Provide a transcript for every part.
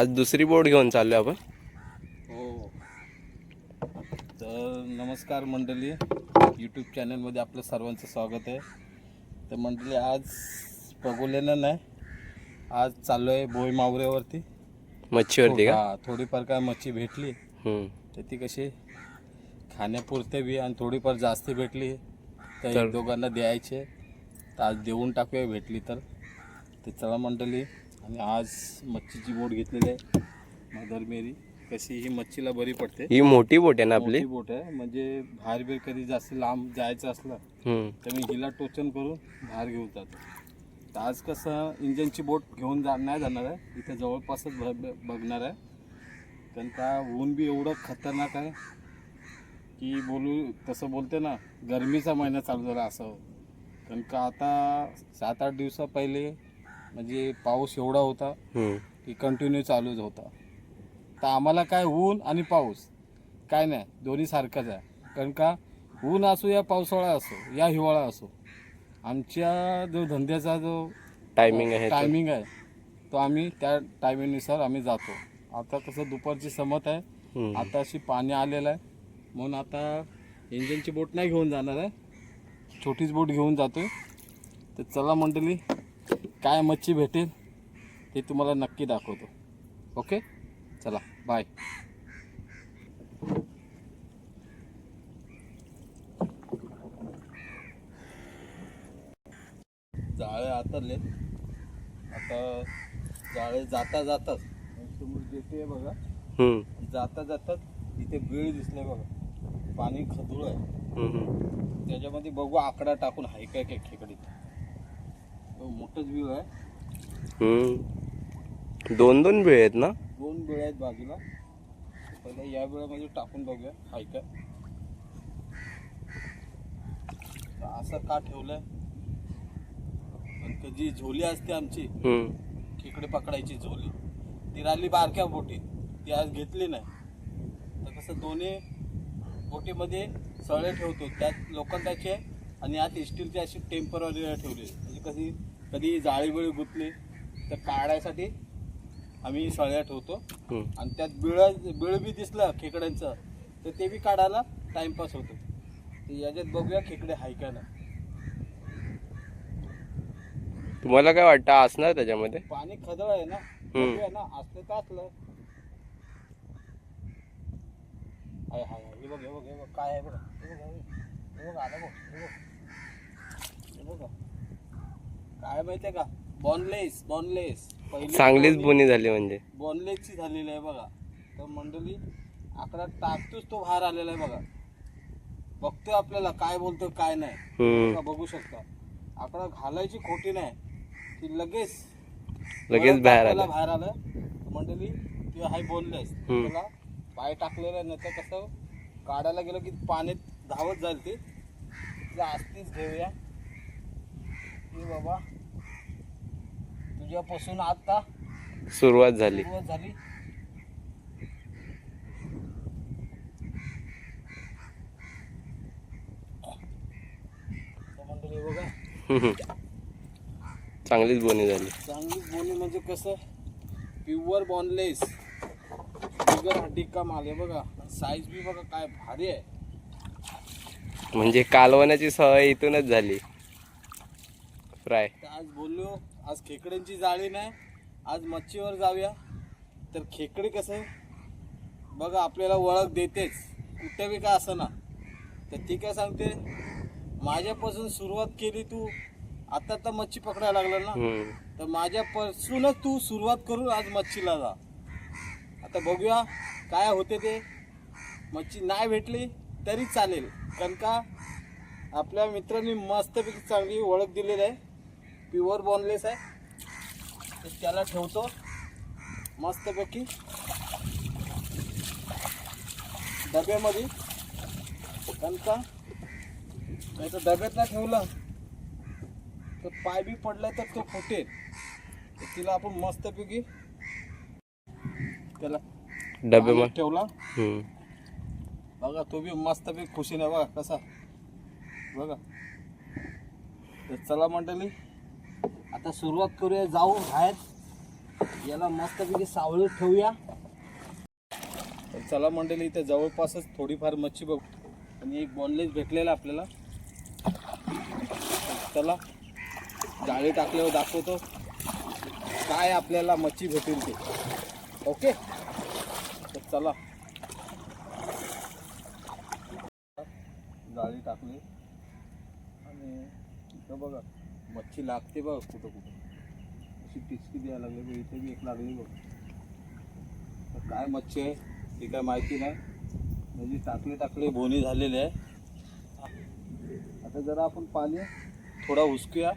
आज दुसरी बोट घेऊन चाललोय आपण. हो. तर नमस्कार मंडळी. यूट्यूब चॅनलमध्ये आपलं सर्वांचं स्वागत आहे. तर मंडळी आज बघवलेलं नाही. आज चाललो आहे भोई मावऱ्यावरती. मच्छीवरती का? हा, थोडीफार काय मच्छी भेटली. हम्म. तर ती कशी खाण्यापुरते बी आणि थोडीफार जास्त भेटली. तर तर- एक दोघांना द्यायचे. तर आज देऊन टाकूया भेटली तर. ते चला मंडळी आणि आज मच्छीची बोट घेतलेली आहे. Mother Mary. कशी ही मच्छीला बरी पडते. ही मोठी बोट आहे ना आपली? मोठी बोट आहे. म्हणजे बाहेर बीर कधी जास्त लांब जायचं असलं हम्म. तर मी हिला टोचन करून बाहेर घेऊन जातो. तर आज कसं इंजनची बोट घेऊन जा नाही जाणार आहे. इथे जवळपासच ब- ब- बघणार आहे. कारण का ऊन बी एवढं खतरनाक आहे की बोलू तसं बोलते ना गरमीचा महिना चालू झाला असं. कारण का आता सात आठ दिवसा पहिले म्हणजे पाऊस एवढा होता. की कंटिन्यू चालूच होता. तर आम्हाला काय ऊन आणि पाऊस काय नाही दोन्ही सारखंच आहे. कारण का ऊन असो या पावसाळा असो या हिवाळा असो आमच्या जो धंद्याचा जो टायमिंग आहे. टायमिंग आहे तो आम्ही त्या टायमिंगनुसार आम्ही जातो. आता कसं दुपारची समत आहे. आता अशी पाणी आलेलं आहे. म्हणून आता इंजिनची बोट नाही घेऊन जाणार आहे. छोटीच बोट घेऊन जातोय. तर चला मंडळी काय मच्छी भेटेल ते तुम्हाला नक्की दाखवतो. ओके? चला बाय जाळे आतरले. आता जाळे जाता जातात समोर जेटी आहे बघा. जाता जातात इथे बीळ दिसले बघा. पाणी खदुळ आहे. त्याच्यामध्ये बघू आकडा टाकून हाय काय काय खेकडीत तो मोठंच आहे. दोन दोन वेळ आहेत ना? दोन बिळ आहेत बाजूला. पहिल्या या बिळामध्ये टाकून बघूया हाय काय असं का ठेवलंय? जी झोली असते आमची. खेकडे पकडायची झोली ती राहिली बारक्या बोटीत ती आज घेतली नाही. तर कसं दोन्ही बोटीमध्ये सळे ठेवतो. त्यात लोखंडाचे आणि आत स्टीलचे अशी टेंपररी ठेवली म्हणजे कधी कधी जाळी बिळी गुतली तर काढायसाठी आम्ही सळ्या ठेवतो. आणि त्यात बिळ बिळ बी दिसलं खेकड्यांचं तर ते बी काढायला टाइमपास होतो. तर याच्यात बघूया खेकडे हाय का नाही. तुम्हाला काय वाटतं असणार त्याच्यामध्ये? पाणी खदळ आहे ना बघूया ना असलं तर असलं. हाय हाय हाय. हे बघ हे बघ हे बघ. काय आहे बघा. हे बघ हे बघ आलं बघ हे बघ. हे बघा. काय माहितीये का? बॉनलेस बॉनलेस चांगलीच बोनी झाली म्हणजे. बॉनलेसची झालेली आहे बघा. तर मंडळी आकडा टाकतोच तो बाहेर आलेला आहे बघा. बघतोय आपल्याला काय बोलतोय काय नाही. बघा, बघू शकता. आकडा घालायची खोटी नाही. ती लगेच लगेच बाहेर आलं. बाहेर आलं. मंडळी किंवा हाय बोललेस हम्म. त्याला पाय टाकलेला नाही तर कसं? काढायला गेलं की पाण्यात धावत जाईल ते. जास्तीच घेऊया. की बाबा. तुझ्यापासून आता सुरुवात झाली. सुरुवात झाली. बघा. चांगलीच बोनी झाली. चांगली बोली म्हणजे कसं? प्युअर बॉनलेस बिगर हड्डी का माल आहे बघा. साईज बी बघा काय भारी आहे. म्हणजे कालवण्याची सवय इथूनच झाली. फ्राय तर आज बोललो आज खेकड्यांची जाळी नाही आज मच्छीवर जाऊया. तर खेकडे कसं बघा आपल्याला ओळख देतेच. कुठे बी का असं ना. तर ती काय सांगते माझ्यापासून सुरुवात केली तू आता तर मच्छी पकडायला लागला ना. तर माझ्यापासूनच तू सुरुवात करून आज मच्छीला जा. आता बघूया काय होते ते. मच्छी नाही भेटली तरी चालेल. कारण का आपल्या मित्रांनी मस्तपैकी चांगली ओळख दिलेली आहे. प्युअर बॉनलेस आहे. तर त्याला ठेवतो. मस्तपैकी. डब्यामध्ये. कारण का नाही तर डब्यात नाही ठेवलं. तर पाय बी पडला तर तो फुटेल. तिला आपण मस्तपैकी त्याला डबे ठेवला. बघा तो बी मस्तपैकी खुशीने बघा कसा. बघा. तर चला मंडळी आता सुरुवात करूया जाऊ आहेत याला मस्तपैकी सावळीत ठेवूया. तर चला मंडळी इथे जवळपासच थोडीफार मच्छी बघू. आणि एक बॉनलेस भेटलेला आपल्याला. चला जाळी टाकल्यावर दाखवतो काय आपल्याला मच्छी भेटेल ते. ओके तर चला. जाळी टाकली. आणि इथं बघा. मच्छी लागते बघ कुठं कुठं. अशी टिचकी द्यायला लागली बघ इथे बी एक लागली बघ. तर काय मच्छी आहे ती काय माहिती नाही. म्हणजे टाकले टाकले बोनी झालेले आहे. आता जरा आपण पाणी थोडा हुसकूया.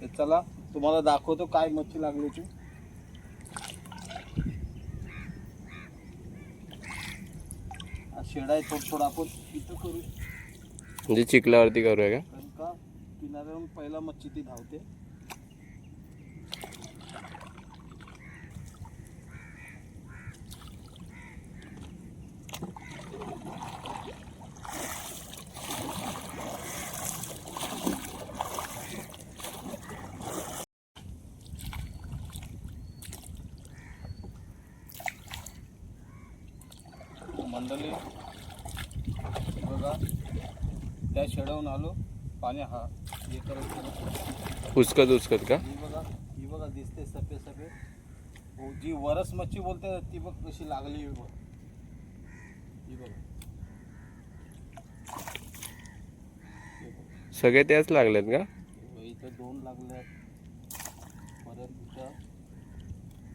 तर चला तुम्हाला दाखवतो काय मच्छी लागली ती शेडा आहे थोडं थोडं आपण इथं करू. म्हणजे चिखलावरती करूया का? किनाऱ्याहून किनाऱ्यावरून पहिला मच्छी ती धावते. मंडळी बघा त्या शेडावून आलो पाणी हा हे करत करत. उचकत उचकत का? ही बघा ही बघा दिसते सफेद सफेद. हो, जी वरस मच्छी बोलते ती बघ कशी लागली ही बघ. ही बघा. सगळे त्याच लागलेत का? इथं दोन लागल्यात परत इथं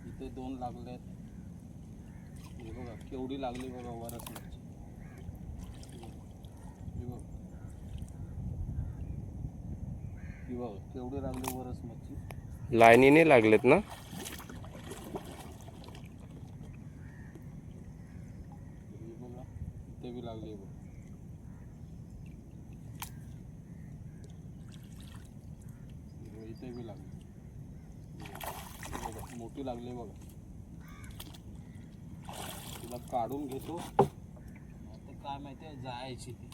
इथे दोन लागल्यात हे बघा केवढी लागली बघा वरस मच्छी ही बघ ही बघ केवढी लागली वरस मच्छी. लाईनीने लागलेत ना? बी लागली इथे बी लागली. बघा मोठी लागली बघा. तिला काढून घेतो. आता काय माहिती आहे जायची ती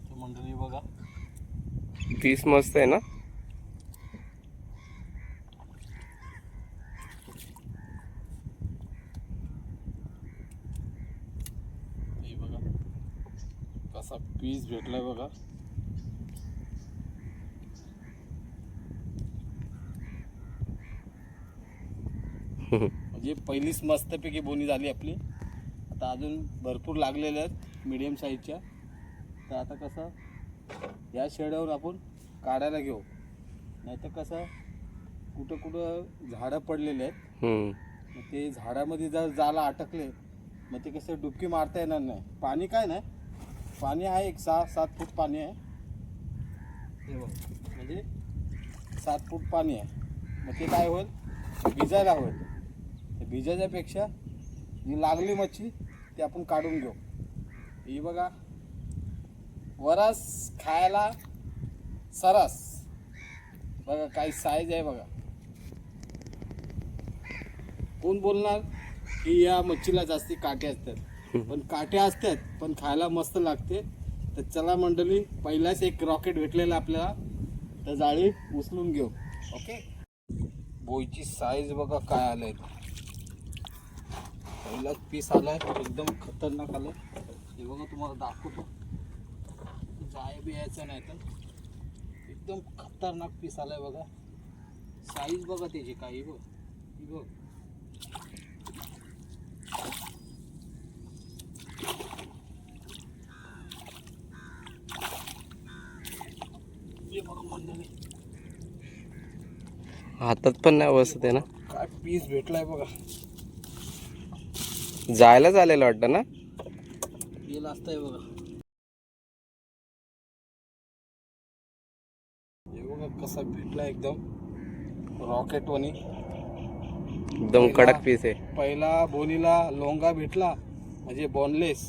तर मंडळी बघा पीस मस्त आहे ना? बघा. कसा पीस भेटलाय बघा. म्हणजे पहिलीच मस्तपैकी बोनी झाली आपली. आता अजून भरपूर लागलेल्या आहेत मिडियम साईजच्या तर आता कसं या शेड्यावर आपण काढायला घेऊ. नाही तर कसं कुठं कुठं झाडं पडलेले आहेत. हम्म. मग ते झाडामध्ये जर जाला अटकले मग ते कसं डुबकी मारता येणार नाही. पाणी काय नाही. पाणी आहे एक सहा सात फूट पाणी आहे. हे बघ म्हणजे सात फूट पाणी आहे. मग ते काय होईल? भिजायला होईल. ते भिजायच्यापेक्षा जी लागली मच्छी ती आपण काढून घेऊ. ही बघा वरस खायला सरस. बघा काही साईज आहे बघा. कोण बोलणार? की या मच्छीला जास्ती काटे असतात. पण काटे असतात पण खायला मस्त लागते. तर चला मंडळी पहिलाच एक रॉकेट भेटलेला आपल्याला. तर जाळी उचलून घेऊ. ओके बोईची साईज बघा काय आलंय. पहिलाच पीस आलाय एकदम खतरनाक आलाय. हे बघा तुम्हाला दाखवतो. जाय बी यायचं नाही तर एकदम खतरनाक पीस आलाय बघा. साईज बघा त्याची काही बघ. ही बघ. हातात पण नाही बसत आहे ना? काय पीस भेटलाय बघा. जायला झालेलं वाटतं ना? येल असतंय बघा. बघा कसा भेटला एकदम. रॉकेट वनी एकदम कडक पीस आहे. पहिला बोनीला लोंगा भेटला म्हणजे बॉनलेस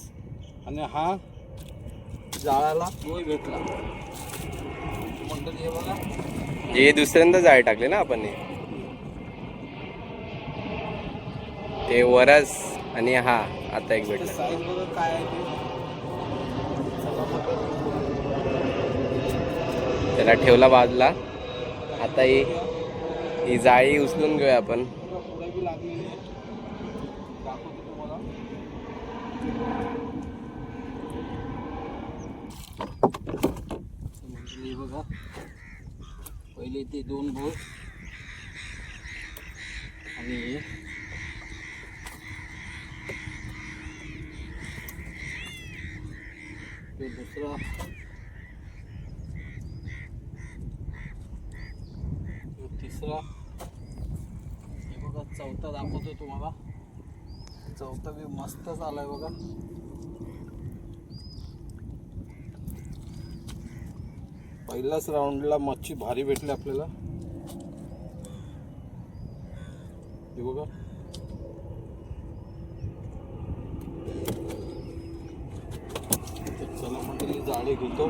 आणि हा जाळाला तोही भेटला. मंडळी हे बघा. हे दुसऱ्यांदा जाळ टाकले ना आपण हे. ते वरस आणि हा आता एक भेटला. साईज बघा काय आहे ते चला मग. त्याला ठेवला बाजूला. आता ही ही जाळी उचलून घेऊया आपण. बघा, पहिले ते दोन बोल आणि दुसरा तिसरा हे बघा चौथा दाखवतो तुम्हाला. चौथा बी मस्तच आलाय बघा. पहिल्याच राऊंडला मच्छी भारी भेटली आपल्याला. हे बघा. चला म्हटलं जाळे घेतो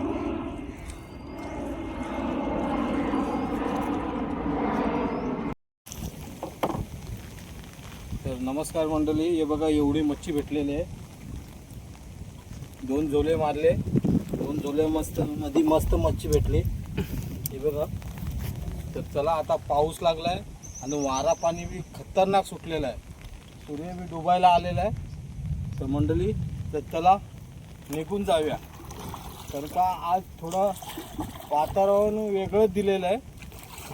तर नमस्कार मंडळी हे बघा एवढी मच्छी भेटलेली आहे. दोन झोले मारले. दोन झोले मस्त मध्ये मस्त मच्छी भेटली. हे बघा. तर चला आता पाऊस लागला आहे आणि वारा पाणी बी खतरनाक सुटलेलं आहे. सूर्य बी डुबायला आलेला आहे. तर मंडळी तर चला निघून जाऊया. कारण का आज थोडं वातावरण वेगळंच दिलेलं आहे.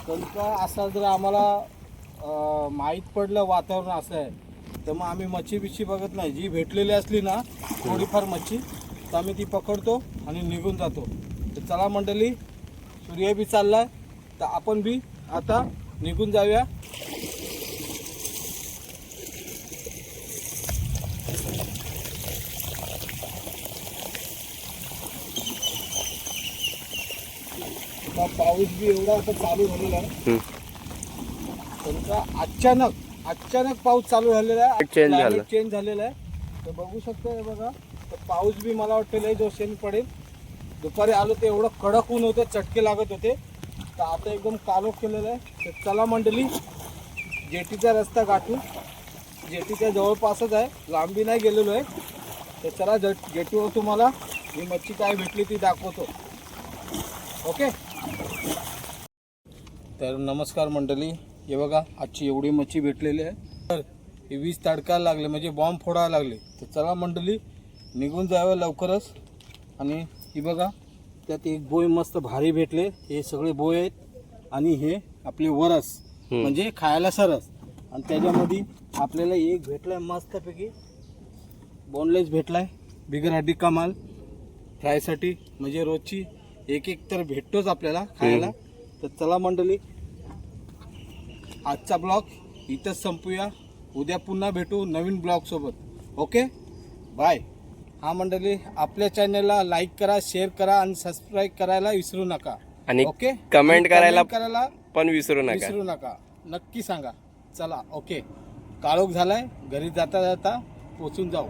कारण का असा जर आम्हाला माहीत पडलं वातावरण असं आहे तर मग आम्ही मच्छी बिच्छी बघत नाही. जी भेटलेली असली ना थोडीफार मच्छी तर आम्ही ती पकडतो आणि निघून जातो. तर चला मंडळी सूर्य बी चाललाय. तर आपण बी आता निघून जाऊया. आता पाऊस बी एवढा आता चालू झालेला आहे. का अचानक अचानक पाऊस चालू झालेला आहे. Change झालं. Climate चेंज झालेला आहे. तर बघू शकतो हे बघा. तर पाऊस बी मला वाटतं लय जोशाने पडेल. दुपारी आलो तर एवढं कडक ऊन होतं चटके लागत होते. तर आता एकदम कालोख केलेलं आहे. तर चला मंडळी जेटीचा रस्ता गाठू. जेटीच्या जवळपासच आहे. लांबी नाही गेलेलो आहे. तर चला जेट जेटीवर तुम्हाला ही मच्छी काय भेटली ती दाखवतो. ओके? तर नमस्कार मंडळी. हे बघा आजची एवढी मच्छी भेटलेली आहे. तर हे वीज तडकायला लागले म्हणजे बॉम्ब फोडायला लागले. तर चला मंडळी निघून जावं लवकरच. आणि ही बघा त्यात एक बोय मस्त भारी भेटले. हे सगळे बोय आहेत. आणि हे आपले वरस. म्हणजे खायला सरस. आणि त्याच्यामध्ये आपल्याला एक भेटलाय मस्तपैकी. बोनलेस भेटलाय. बिगर हड्डी कमाल. फ्रायसाठी म्हणजे रोजची एक एक तर भेटतोच आपल्याला खायला. तर चला मंडळी आजचा ब्लॉग इथंच संपूया. उद्या पुन्हा भेटू नवीन ब्लॉग सोबत. ओके बाय हा मंडळी आपल्या चॅनलला लाईक करा शेअर करा आणि सबस्क्राईब करायला विसरू नका. आणि ओके आणि करायला करायला पण विसरू नका. विसरू नका. नक्की सांगा. चला ओके काळोख झालाय. घरी जाता जाता पोचून जाऊ.